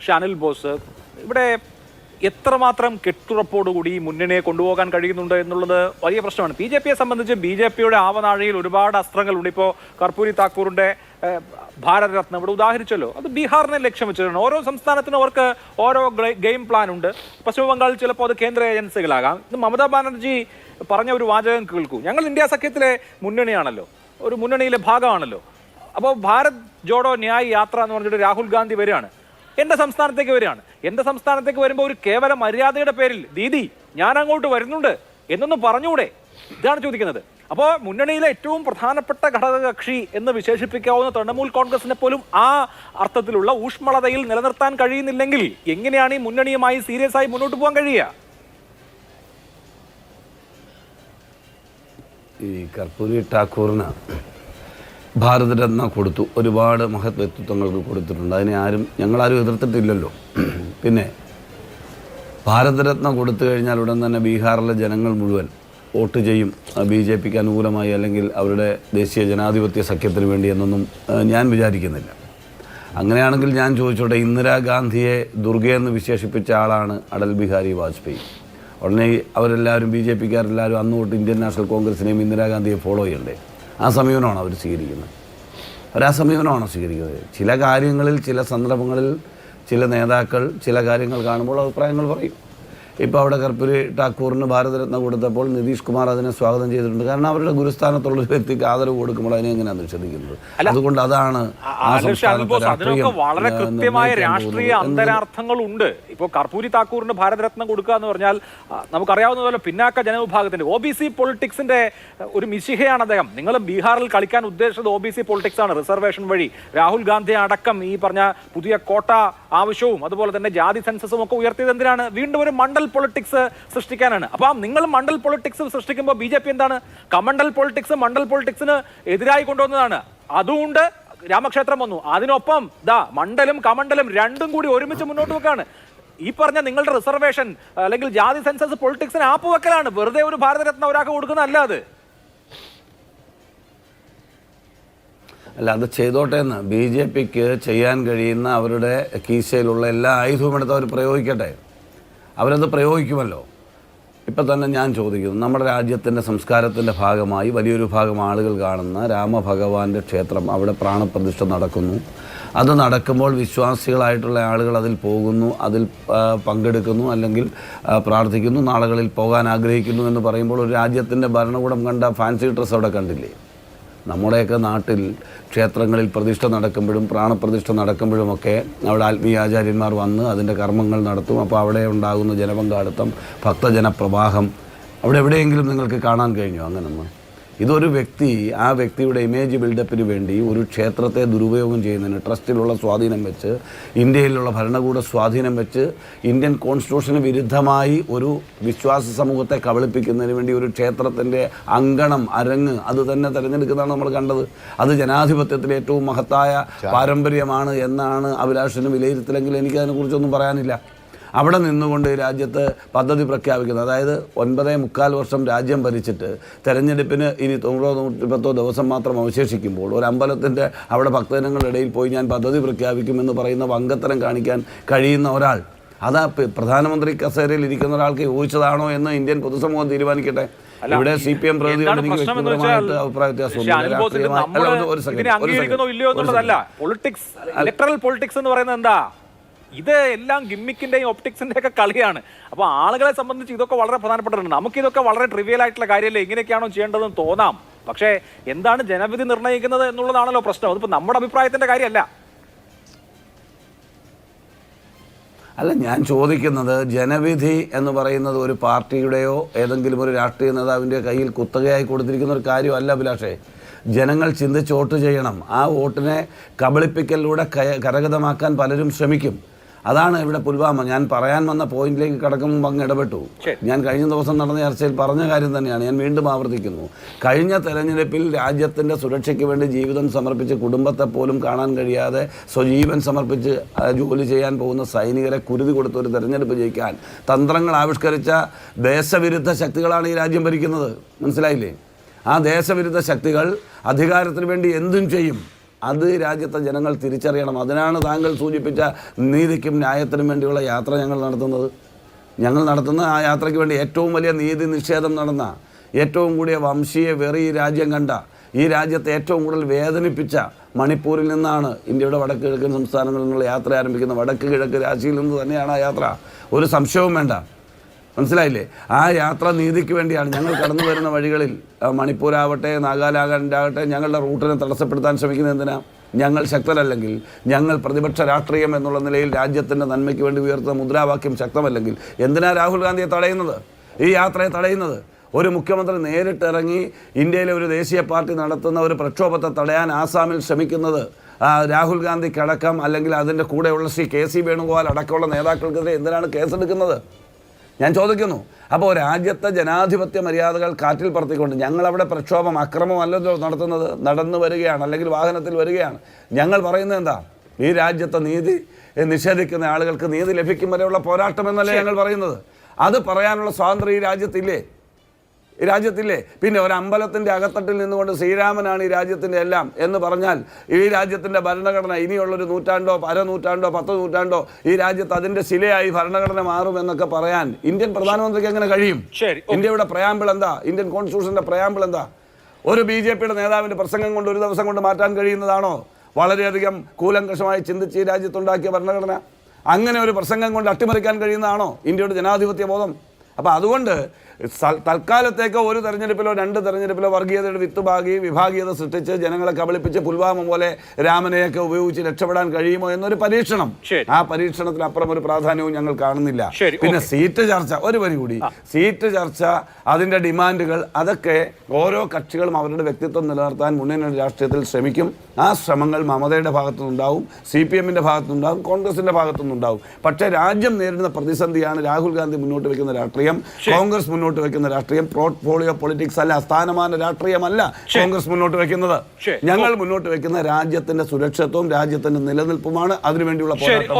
പക്ഷെ അനിൽ ബോസ് ഇവിടെ എത്രമാത്രം കെട്ടുറപ്പോടുകൂടി മുന്നണിയെ കൊണ്ടുപോകാൻ കഴിയുന്നുണ്ട് എന്നുള്ളത് വലിയ പ്രശ്നമാണ്. ബി ജെ പിയെ സംബന്ധിച്ച് ബി ജെ പിയുടെ ആവനാഴിയിൽ ഒരുപാട് അസ്ത്രങ്ങളുണ്ട്. ഇപ്പോൾ കർപ്പൂരി താക്കൂറിന്റെ ഭാരതരത്നം ഇവിടെ ഉദാഹരിച്ചല്ലോ. അത് ബീഹാറിനെ ലക്ഷ്യം വെച്ചിട്ടാണ് ഓരോ സംസ്ഥാനത്തിനും അവർക്ക് ഓരോ ഗെയിം പ്ലാൻ ഉണ്ട് പശ്ചിമ ബംഗാളിൽ ചിലപ്പോൾ അത് കേന്ദ്ര ഏജൻസികളാകാം. ഇത് മമതാ ബാനർജി പറഞ്ഞ ഒരു വാചകം കേൾക്കൂ. ഞങ്ങൾ ഇന്ത്യ സഖ്യത്തിലെ മുന്നണിയാണല്ലോ. ഒരു മുന്നണിയിലെ ഭാഗമാണല്ലോ. അപ്പോൾ ഭാരത് ജോഡോ ന്യായ് യാത്ര എന്ന് പറഞ്ഞിട്ട് രാഹുൽ ഗാന്ധി വരികയാണ്. എന്റെ സംസ്ഥാനത്തേക്ക് വരികയാണ്. എന്റെ സംസ്ഥാനത്തേക്ക് വരുമ്പോൾ ഒരു കേവല മര്യാദയുടെ പേരിൽ ദീദി ഞാൻ അങ്ങോട്ട് വരുന്നുണ്ട് എന്നൊന്ന് പറഞ്ഞുകൂടെ? ഇതാണ് ചോദിക്കുന്നത്. അപ്പോൾ മുന്നണിയിലെ ഏറ്റവും പ്രധാനപ്പെട്ട ഘടകകക്ഷി എന്ന് വിശേഷിപ്പിക്കാവുന്ന തൃണമൂൽ കോൺഗ്രസിനെ പോലും ആ അർത്ഥത്തിലുള്ള ഊഷ്മളതയിൽ നിലനിർത്താൻ കഴിയുന്നില്ലെങ്കിൽ എങ്ങനെയാണ് ഈ മുന്നണിയുമായി സീരിയസ് ആയി മുന്നോട്ട് പോകാൻ കഴിയുക? ഈ കർപ്പൂരി ഠാക്കൂറിന്. ഭാരതരത്ന കൊടുത്തു. ഒരുപാട് മഹത് വ്യക്തിത്വങ്ങൾക്ക് കൊടുത്തിട്ടുണ്ട്. അതിനെ ആരും ഞങ്ങളാരും എതിർത്തിട്ടില്ലല്ലോ. പിന്നെ ഭാരതരത്ന കൊടുത്തു കഴിഞ്ഞാൽ ഉടൻ തന്നെ ബീഹാറിലെ ജനങ്ങൾ മുഴുവൻ വോട്ട് ചെയ്യും. ബി ജെ പിക്ക് അനുകൂലമായി അല്ലെങ്കിൽ അവരുടെ ദേശീയ ജനാധിപത്യ സഖ്യത്തിന് വേണ്ടി എന്നൊന്നും ഞാൻ വിചാരിക്കുന്നില്ല. അങ്ങനെയാണെങ്കിൽ ഞാൻ ചോദിച്ചോട്ടെ ഇന്ദിരാഗാന്ധിയെ ദുർഗയെന്ന് വിശേഷിപ്പിച്ച ആളാണ് അടൽ ബിഹാരി വാജ്പേയി. ഉടനെ അവരെല്ലാവരും ബി ജെ പിക്കാരെല്ലാവരും അന്ന് തൊട്ട് ഇന്ത്യൻ നാഷണൽ കോൺഗ്രസിനെയും ഇന്ദിരാഗാന്ധിയെ ഫോളോ ചെയ്യണ്ടേ? ആ സമീപനമാണ് അവർ സ്വീകരിക്കുന്നത്. അവർ ആ സമീപനമാണ് സ്വീകരിക്കുന്നത്. ചില കാര്യങ്ങളിൽ ചില സന്ദർഭങ്ങളിൽ ചില നേതാക്കൾ ചില കാര്യങ്ങൾ കാണുമ്പോൾ അഭിപ്രായങ്ങൾ പറയും. ഇപ്പോൾ അവിടെ കർപ്പൂരി ടാക്കൂറിന് ഭാരതരത്ന കൊടുത്തപ്പോൾ നിതീഷ് കുമാർ അതിനെ സ്വാഗതം ചെയ്തിട്ടുണ്ട്. കാരണം അവരുടെ ഗുരുസ്ഥാനത്തുള്ള ഒരു വ്യക്തിക്ക് ആദരവ് കൊടുക്കുമ്പോൾ അതിനെ എങ്ങനെയാണ് നിഷേധിക്കുന്നത്? അതുകൊണ്ട് അതാണ് വളരെ കൃത്യമായ രാഷ്ട്രീയ അന്തരാർത്ഥങ്ങൾ ഉണ്ട് ഇപ്പോൾ കർപ്പൂരി താക്കൂറിന് ഭാരതരത്നം കൊടുക്കുക എന്ന് പറഞ്ഞാൽ നമുക്കറിയാവുന്ന പോലെ പിന്നാക്ക ജനവിഭാഗത്തിന്റെ ഒ ബി സി പൊളിറ്റിക്സിന്റെ ഒരു മിശിഹയാണ് അദ്ദേഹം. നിങ്ങൾ ബീഹാറിൽ കളിക്കാൻ ഉദ്ദേശിച്ചത് ഒ ബി സി പൊളിറ്റിക്സ് ആണ് റിസർവേഷൻ വഴി. രാഹുൽ ഗാന്ധി അടക്കം ഈ പറഞ്ഞ പുതിയ കോട്ട ആവശ്യവും അതുപോലെ തന്നെ ജാതി സെൻസസും ഒക്കെ ഉയർത്തിയത് എന്തിനാണ്? വീണ്ടും ഒരു മണ്ഡൽ പൊളിറ്റിക്സ് സൃഷ്ടിക്കാനാണ്. അപ്പൊ ആ നിങ്ങൾ മണ്ഡൽ പൊളിറ്റിക്സ് സൃഷ്ടിക്കുമ്പോൾ ബി എന്താണ്? കമണ്ടൽ പൊളിറ്റിക്സ് മണ്ഡൽ പൊളിറ്റിക്സിന് എതിരായി കൊണ്ടുവന്നതാണ്. അതുകൊണ്ട് രാമക്ഷേത്രം വന്നു. അതിനൊപ്പം ദാ മണ്ഡലും കമണ്ടലും രണ്ടും കൂടി ഒരുമിച്ച് മുന്നോട്ട് വെക്കാണ്. ഈ പറഞ്ഞ നിങ്ങളുടെ റിസർവേഷൻ അല്ലെങ്കിൽ ജാതി സെൻസസ് പൊളിറ്റിക്സിന് ആപ്പ് വെക്കലാണ്. വെറുതെ ഒരു ഭാരതരത്ന ഒരാൾക്ക് കൊടുക്കുന്നതല്ല അത്. അല്ല അത് ചെയ്തോട്ടെ എന്ന്. ബി ജെ പിക്ക് ചെയ്യാൻ കഴിയുന്ന അവരുടെ കീശയിലുള്ള എല്ലാ ആയുധവും എടുത്ത് അവർ പ്രയോഗിക്കട്ടെ. അവരത് പ്രയോഗിക്കുമല്ലോ. ഇപ്പം തന്നെ ഞാൻ ചോദിക്കുന്നു നമ്മുടെ രാജ്യത്തിന്റെ സംസ്കാരത്തിന്റെ ഭാഗമായി വലിയൊരു ഭാഗം ആളുകൾ കാണുന്ന രാമഭഗവാന്റെ ക്ഷേത്രം അവിടെ പ്രാണപ്രതിഷ്ഠ നടക്കുന്നു. അത് നടക്കുമ്പോൾ വിശ്വാസികളായിട്ടുള്ള ആളുകൾ അതിൽ പോകുന്നു അതിൽ പങ്കെടുക്കുന്നു അല്ലെങ്കിൽ പ്രാർത്ഥിക്കുന്നു നാളുകളിൽ പോകാൻ ആഗ്രഹിക്കുന്നു എന്ന് പറയുമ്പോൾ ഒരു രാജ്യത്തിന്റെ ഭരണകൂടം കണ്ട ഫാൻസി ഡ്രസ്സ് അവിടെ കണ്ടില്ലേ? നമ്മുടെയൊക്കെ നാട്ടിൽ ക്ഷേത്രങ്ങളിൽ പ്രതിഷ്ഠ നടക്കുമ്പോഴും പ്രാണപ്രതിഷ്ഠ നടക്കുമ്പോഴുമൊക്കെ അവിടെ ആത്മീയാചാര്യന്മാർ വന്ന് അതിന്റെ കർമ്മങ്ങൾ നടത്തും. അപ്പോൾ അവിടെ ഉണ്ടാകുന്ന ജനപങ്കാളിത്തം ഭക്തജനപ്രവാഹം അവിടെ എവിടെയെങ്കിലും നിങ്ങൾക്ക് കാണാൻ കഴിഞ്ഞോ അങ്ങനൊന്നും ഇതൊരു വ്യക്തി ആ വ്യക്തിയുടെ ഇമേജ് ബിൽഡപ്പിന് വേണ്ടി ഒരു ക്ഷേത്രത്തെ ദുരുപയോഗം ചെയ്യുന്നതിന് ട്രസ്റ്റിലുള്ള സ്വാധീനം വെച്ച് ഇന്ത്യയിലുള്ള ഭരണകൂട സ്വാധീനം വെച്ച് ഇന്ത്യൻ കോൺസ്റ്റിറ്റ്യൂഷന് വിരുദ്ധമായി ഒരു വിശ്വാസ സമൂഹത്തെ കബളിപ്പിക്കുന്നതിന് വേണ്ടി ഒരു ക്ഷേത്രത്തിന്റെ അങ്കണം അരങ്ങ് അത് തന്നെ തിരഞ്ഞെടുക്കുന്നതാണ് നമ്മൾ കണ്ടത്. അത് ജനാധിപത്യത്തിലെ ഏറ്റവും മഹത്തായ പാരമ്പര്യമാണ് എന്നാണ് അഭിലാഷിന് വിലയിരുത്തലെങ്കിൽ എനിക്കതിനെക്കുറിച്ചൊന്നും പറയാനില്ല. അവിടെ നിന്നുകൊണ്ട് രാജ്യത്ത് പദ്ധതി പ്രഖ്യാപിക്കുന്നത് അതായത് ഒൻപതേ മുക്കാൽ വർഷം രാജ്യം ഭരിച്ചിട്ട് തെരഞ്ഞെടുപ്പിന് ഇനി തൊണ്ണൂറോ നൂറ്റിപ്പത്തോ ദിവസം മാത്രം അവശേഷിക്കുമ്പോൾ ഒരു അമ്പലത്തിന്റെ അവിടെ ഭക്തജനങ്ങളുടെ ഇടയിൽ പോയി ഞാൻ പദ്ധതി പ്രഖ്യാപിക്കുമെന്ന് പറയുന്ന വങ്കത്തരം കാണിക്കാൻ കഴിയുന്ന ഒരാൾ. അതാ പ്രധാനമന്ത്രി കസേരയിൽ ഇരിക്കുന്ന ഒരാൾക്ക് യോജിച്ചതാണോ എന്ന് ഇന്ത്യൻ പൊതുസമൂഹം തീരുമാനിക്കട്ടെ? ഇവിടെ സി പി എം പ്രതിനിധികൾ എനിക്ക് വ്യക്തിപരമായിട്ട് അഭിപ്രായ ഒരു സെക്കൻഡ് പൊളിറ്റിക്സ് ഇലക്ട്രൽ പൊളിറ്റിക്സ് എന്ന് പറയുന്നത് എന്താ? ഇത് എല്ലാം ഗിമ്മിക്കിന്റെയും ഒപ്റ്റിക്സിന്റെയൊക്കെ കളിയാണ്. അപ്പോൾ ആളുകളെ സംബന്ധിച്ച് ഇതൊക്കെ വളരെ പ്രധാനപ്പെട്ടിട്ടുണ്ട്. നമുക്കിതൊക്കെ വളരെ ട്രിവിയൽ ആയിട്ടുള്ള കാര്യമല്ലേ? ഇങ്ങനെയൊക്കെയാണോ ചെയ്യേണ്ടതെന്ന് തോന്നാം. പക്ഷേ എന്താണ് ജനവിധി നിർണയിക്കുന്നത് എന്നുള്ളതാണല്ലോ പ്രശ്നം. അതിപ്പോൾ നമ്മുടെ അഭിപ്രായത്തിന്റെ കാര്യമല്ല. അല്ല ഞാൻ ചോദിക്കുന്നത് ജനവിധി എന്ന് പറയുന്നത് ഒരു പാർട്ടിയുടെയോ ഏതെങ്കിലും ഒരു രാഷ്ട്രീയ നേതാവിന്റെ കയ്യിൽ കുത്തകയായി കൊടുത്തിരിക്കുന്ന ഒരു കാര്യമല്ല അഭിലാഷേ. ജനങ്ങൾ ചിന്തിച്ച് വോട്ട് ചെയ്യണം. ആ വോട്ടിനെ കബളിപ്പിക്കലിലൂടെ കരഗതമാക്കാൻ പലരും ശ്രമിക്കും. അതാണ് ഇവിടെ പുൽവാമ. ഞാൻ പറയാൻ വന്ന പോയിന്റിലേക്ക് കടക്കുമ്പോൾ അങ്ങ് ഇടപെട്ടു. ഞാൻ കഴിഞ്ഞ ദിവസം നടന്ന ചർച്ചയിൽ പറഞ്ഞ കാര്യം തന്നെയാണ്. ഞാൻ വീണ്ടും ആവർത്തിക്കുന്നു. കഴിഞ്ഞ തെരഞ്ഞെടുപ്പിൽ രാജ്യത്തിന്റെ സുരക്ഷയ്ക്ക് വേണ്ടി ജീവിതം സമർപ്പിച്ച് കുടുംബത്തെ പോലും കാണാൻ കഴിയാതെ സ്വജീവൻ സമർപ്പിച്ച് ജോലി ചെയ്യാൻ പോകുന്ന സൈനികരെ കുരുതി കൊടുത്ത ഒരു തെരഞ്ഞെടുപ്പ് ജയിക്കാൻ തന്ത്രങ്ങൾ ആവിഷ്കരിച്ച ദേശവിരുദ്ധ ശക്തികളാണ് ഈ രാജ്യം ഭരിക്കുന്നത്. മനസ്സിലായില്ലേ? ആ ദേശവിരുദ്ധ ശക്തികൾ അധികാരത്തിന് വേണ്ടി എന്തും ചെയ്യും. അത് രാജ്യത്തെ ജനങ്ങൾ തിരിച്ചറിയണം. അതിനാണ് താങ്കൾ സൂചിപ്പിച്ച നീതിക്കും ന്യായത്തിനും വേണ്ടിയുള്ള യാത്ര ഞങ്ങൾ നടത്തുന്നത്. ഞങ്ങൾ നടത്തുന്ന ആ യാത്രയ്ക്ക് വേണ്ടി ഏറ്റവും വലിയ നീതി നിഷേധം നടന്ന ഏറ്റവും കൂടിയ വംശീയ വെറി ഈ രാജ്യം കണ്ട ഈ രാജ്യത്തെ ഏറ്റവും കൂടുതൽ വേദനിപ്പിച്ച മണിപ്പൂരിൽ നിന്നാണ് ഇന്ത്യയുടെ വടക്ക് കിഴക്കൻ സംസ്ഥാനങ്ങളിൽ നിന്നുള്ള യാത്ര ആരംഭിക്കുന്നത്. വടക്ക് കിഴക്ക് രാശിയിൽ നിന്ന് തന്നെയാണ് ആ യാത്ര. ഒരു സംശയവും വേണ്ട. മനസ്സിലായില്ലേ? ആ യാത്ര നീതിക്ക് വേണ്ടിയാണ് ഞങ്ങൾ കടന്നു വരുന്ന വഴികളിൽ മണിപ്പൂരാവട്ടെ നാഗാലാൻഡ് ആകട്ടെ ഞങ്ങളുടെ റൂട്ടിനെ തടസ്സപ്പെടുത്താൻ ശ്രമിക്കുന്ന എന്തിനാ? ഞങ്ങൾ ശക്തരല്ലെങ്കിൽ ഞങ്ങൾ പ്രതിപക്ഷ രാഷ്ട്രീയം എന്നുള്ള നിലയിൽ രാജ്യത്തിന്റെ നന്മയ്ക്ക് വേണ്ടി ഉയർത്തുന്ന മുദ്രാവാക്യം ശക്തമല്ലെങ്കിൽ എന്തിനാ രാഹുൽ ഗാന്ധിയെ തടയുന്നത്? ഈ യാത്രയെ തടയുന്നത്? ഒരു മുഖ്യമന്ത്രി നേരിട്ട് ഇറങ്ങി ഇന്ത്യയിലെ ഒരു ദേശീയ പാർട്ടി നടത്തുന്ന ഒരു പ്രക്ഷോഭത്തെ തടയാൻ ആസാമിൽ ശ്രമിക്കുന്നത് രാഹുൽ ഗാന്ധിക്കടക്കം അല്ലെങ്കിൽ അതിന്റെ കൂടെയുള്ള ശ്രീ കെ സി വേണുഗോപാൽ അടക്കമുള്ള നേതാക്കൾക്കെതിരെ എന്തിനാണ് കേസെടുക്കുന്നത്? ഞാൻ ചോദിക്കുന്നു അപ്പോൾ രാജ്യത്തെ ജനാധിപത്യ മര്യാദകൾ കാറ്റിൽ പറത്തിക്കൊണ്ട് ഞങ്ങളവിടെ പ്രക്ഷോഭം അക്രമമല്ലല്ലോ നടത്തുന്നത് നടന്നു വരികയാണ് അല്ലെങ്കിൽ വാഹനത്തിൽ വരികയാണ്. ഞങ്ങൾ പറയുന്നത് എന്താ? ഈ രാജ്യത്തെ നീതി നിഷേധിക്കുന്ന ആളുകൾക്ക് നീതി ലഭിക്കും വരെയുള്ള പോരാട്ടം എന്നല്ലേ ഞങ്ങൾ പറയുന്നത്. അത് പറയാനുള്ള സ്വാതന്ത്ര്യം ഈ രാജ്യത്തില്ലേ? ഈ രാജ്യത്തില്ലേ? പിന്നെ ഒരു അമ്പലത്തിന്റെ അകത്തട്ടിൽ നിന്നുകൊണ്ട് ശ്രീരാമനാണ് ഈ രാജ്യത്തിന്റെ എല്ലാം എന്ന് പറഞ്ഞാൽ ഈ രാജ്യത്തിന്റെ ഭരണഘടന ഇനിയുള്ളൊരു നൂറ്റാണ്ടോ അരനൂറ്റാണ്ടോ പത്ത് നൂറ്റാണ്ടോ ഈ രാജ്യത്ത് അതിന്റെ ശിലയായി ഭരണഘടന മാറും എന്നൊക്കെ പറയാൻ ഇന്ത്യൻ പ്രധാനമന്ത്രിക്ക് എങ്ങനെ കഴിയും? ശരി, ഇന്ത്യയുടെ പ്രയാമ്പിൾ എന്താ? ഇന്ത്യൻ കോൺസ്റ്റിറ്റ്യൂഷന്റെ പ്രയാമ്പിൾ എന്താ? ഒരു ബി ജെ പിയുടെ നേതാവിന്റെ പ്രസംഗം കൊണ്ട് ഒരു ദിവസം കൊണ്ട് മാറ്റാൻ കഴിയുന്നതാണോ? വളരെയധികം കൂലങ്കഷമായി ചിന്തിച്ച് ഈ രാജ്യത്തുണ്ടാക്കിയ ഭരണഘടന. അങ്ങനെ ഒരു പ്രസംഗം കൊണ്ട് അട്ടിമറിക്കാൻ കഴിയുന്നതാണോ? ഇന്ത്യയുടെ ജനാധിപത്യ ബോധം. അപ്പോൾ അതുകൊണ്ട് തൽക്കാലത്തേക്ക് ഒരു തെരഞ്ഞെടുപ്പിലോ രണ്ട് തെരഞ്ഞെടുപ്പിലോ വർഗീയതയുടെ വിത്ത് പാകി വിഭാഗീയത സൃഷ്ടിച്ച് ജനങ്ങളെ കബളിപ്പിച്ച് പുൽവാമ പോലെ രാമനെയൊക്കെ ഉപയോഗിച്ച് രക്ഷപ്പെടാൻ കഴിയുമോ എന്നൊരു പരീക്ഷണം. ആ പരീക്ഷണത്തിന് അപ്പുറം ഒരു പ്രാധാന്യവും ഞങ്ങൾ കാണുന്നില്ല. പിന്നെ സീറ്റ് ചർച്ച ഒരു പരി കൂടി. സീറ്റ് ചർച്ച അതിന്റെ ഡിമാൻഡുകൾ അതൊക്കെ ഓരോ കക്ഷികളും അവരുടെ വ്യക്തിത്വം നിലനിർത്താൻ മുന്നണി രാഷ്ട്രീയത്തിൽ ശ്രമിക്കും. ആ ശ്രമങ്ങൾ മമതയുടെ ഭാഗത്തുനിന്നുണ്ടാവും സി പി എമ്മിന്റെ ഭാഗത്തുനിന്നുണ്ടാവും കോൺഗ്രസിന്റെ ഭാഗത്തുനിന്നുണ്ടാവും. പക്ഷേ രാജ്യം നേരിടുന്ന പ്രതിസന്ധിയാണ് രാഹുൽ ഗാന്ധി മുന്നോട്ട് വയ്ക്കുന്ന രാഷ്ട്രീയം. കോൺഗ്രസ് മുന്നോട്ട് വെക്കുന്ന രാഷ്ട്രീയം പോർട്ട്ഫോളിയോ പൊളിറ്റിക്സ് അല്ല സ്ഥാനമാന രാഷ്ട്രീയമല്ല കോൺഗ്രസ് മുന്നോട്ട് വെക്കുന്നത്. ഞങ്ങൾ മുന്നോട്ട് വെക്കുന്ന രാജ്യത്തിന്റെ സുരക്ഷിതത്വവും രാജ്യത്തിന്റെ നിലനിൽപ്പുമാണ്. അതിനുവേണ്ടിയുള്ള പോരാട്ടം